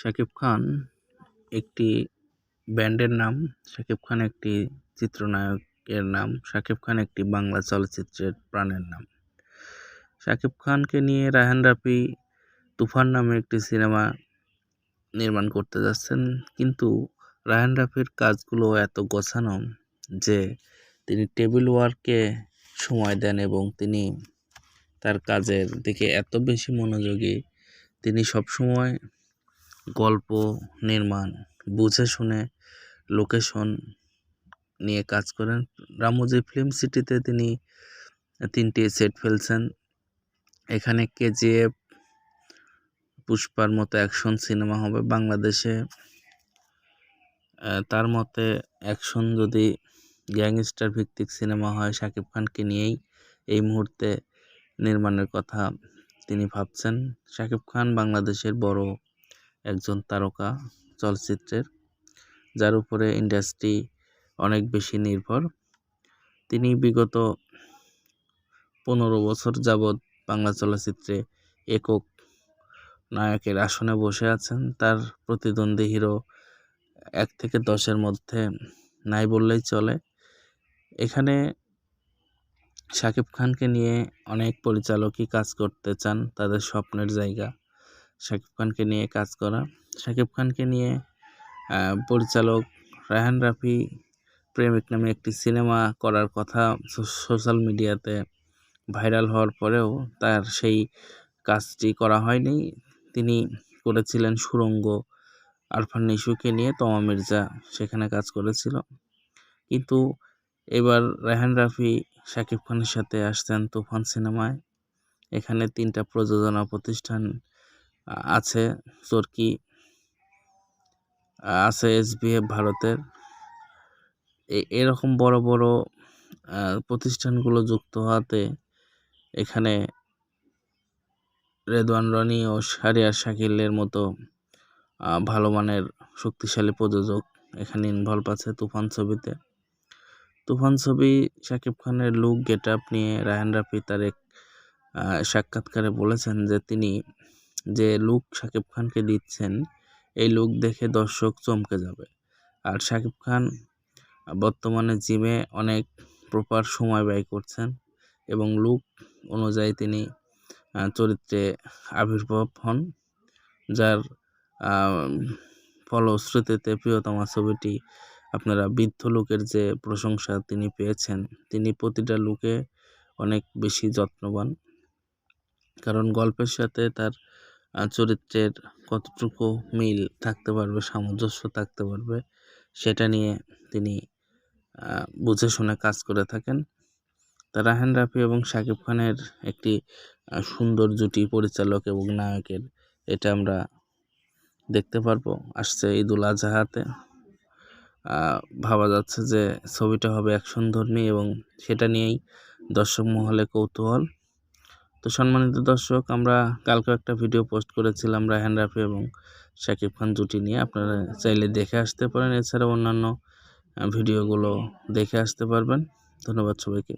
শাকিব খান একটি ব্যান্ডের নাম শাকিব খান একটি চিত্রনায়কের নাম শাকিব খান একটি বাংলা চলচ্চিত্রের প্রাণের নাম। শাকিব খানকে নিয়ে রায়হান রাফি তুফান নামে একটি সিনেমা নির্মাণ করতে যাচ্ছেন, কিন্তু রায়হান রাফির কাজগুলো এত গোছানো যে তিনি টেবিল ওয়ার্কে সময় দেন এবং তিনি তার কাজের দিকে এত বেশি মনোযোগী, তিনি সবসময় গল্প, নির্মাণ, বুঝে শুনে লোকেশন নিয়ে কাজ করেন। রামোজি ফিল্ম সিটিতে তিনি তিনটি সেট ফেলছেন। এখানে কেজিএফ, পুষ্পার মতো অ্যাকশন সিনেমা হবে বাংলাদেশে। তার মতে অ্যাকশন যদি গ্যাংস্টার ভিত্তিক সিনেমা হয়, শাকিব খানকে নিয়েই এই মুহূর্তে নির্মাণের কথা তিনি ভাবছেন। শাকিব খান বাংলাদেশের বড় একজন তারকা চলচ্চিত্রের, যার উপরে ইন্ডাস্ট্রি অনেক বেশি নির্ভর। তিনি বিগত পনেরো বছর যাবৎ বাংলা চলচ্চিত্রে একক নায়কের আসনে বসে আছেন। তার প্রতিদ্বন্দ্বী হিরো এক থেকে দশের মধ্যে নাই বললেই চলে। এখানে শাকিব খানকে নিয়ে অনেক পরিচালকই কাজ করতে চান তাদের স্বপ্নের জায়গা। শাকিব খানকে নিয়ে কাজ করা। শাকিব খানকে নিয়ে পরিচালক রায়হান রাফি প্রেমিক নামে একটি সিনেমা করার কথা সোশ্যাল মিডিয়াতে ভাইরাল হওয়ার পরেও তার সেই কাজটি করা হয়নি। তিনি করেছিলেন সুরঙ্গ, আরফান নিশুকে নিয়ে, তমা মির্জা সেখানে কাজ করেছিল। কিন্তু এবার রেহান রাফি শাকিব খানের সাথে আসছেন তুফান সিনেমায়। এখানে তিনটা প্রযোজনা প্রতিষ্ঠান আছে চরকি আছে এসবিএফ ভারতের। এরকম বড় বড় প্রতিষ্ঠানগুলো যুক্ত হওয়াতে এখানে রেদওয়ান রনি ও সারিয়ার শাকিলের মতো ভালো মানের শক্তিশালী প্রযোজক এখানে ইনভলভ আছে তুফান ছবিতে। তুফান ছবি শাকিব খানের লুক গেট নিয়ে রায়হান রাফি তার এক সাক্ষাৎকারে বলেছেন যে তিনি যে লুক শাকিব খানকে দিচ্ছেন, এই লুক দেখে দর্শক চমকে যাবে। আর শাকিব খান বর্তমানে জিমে অনেক প্রপার সময় ব্যয় করছেন এবং লুক অনুযায়ী তিনি চরিত্রে আবির্ভাব হন, যার ফলশ্রুতিতে প্রিয়তমা ছবিটি আপনারা বৃদ্ধ লোকের যে প্রশংসা তিনি পেয়েছেন, তিনি প্রতিটা লুকে অনেক বেশি যত্নবান। কারণ গল্পের সাথে তার চরিত্রের কতটুকু মিল থাকতে পারবে, সামঞ্জস্য থাকতে পারবে, সেটা নিয়ে তিনি বুঝে শুনে কাজ করে থাকেন। তা রাহান রাফি এবং শাকিব খানের একটি সুন্দর জুটি পরিচালক এবং নায়কের, এটা আমরা দেখতে পারব। আসছে ঈদুল আজহাতে। ভাবা যাচ্ছে যে ছবিটা হবে অ্যাকশন ধর্মী এবং সেটা নিয়েই দর্শক মহলে কৌতূহল। তো সম্মানিত দর্শক, আমরা কালকে একটা ভিডিও পোস্ট করেছিলাম রায়হান রাফি এবং শাকিব খান জুটি নিয়ে। আপনারা চাইলে দেখে আসতে পারেন এছাড়া অন্যান্য ভিডিওগুলো দেখে আসতে পারবেন। ধন্যবাদ সবাইকে।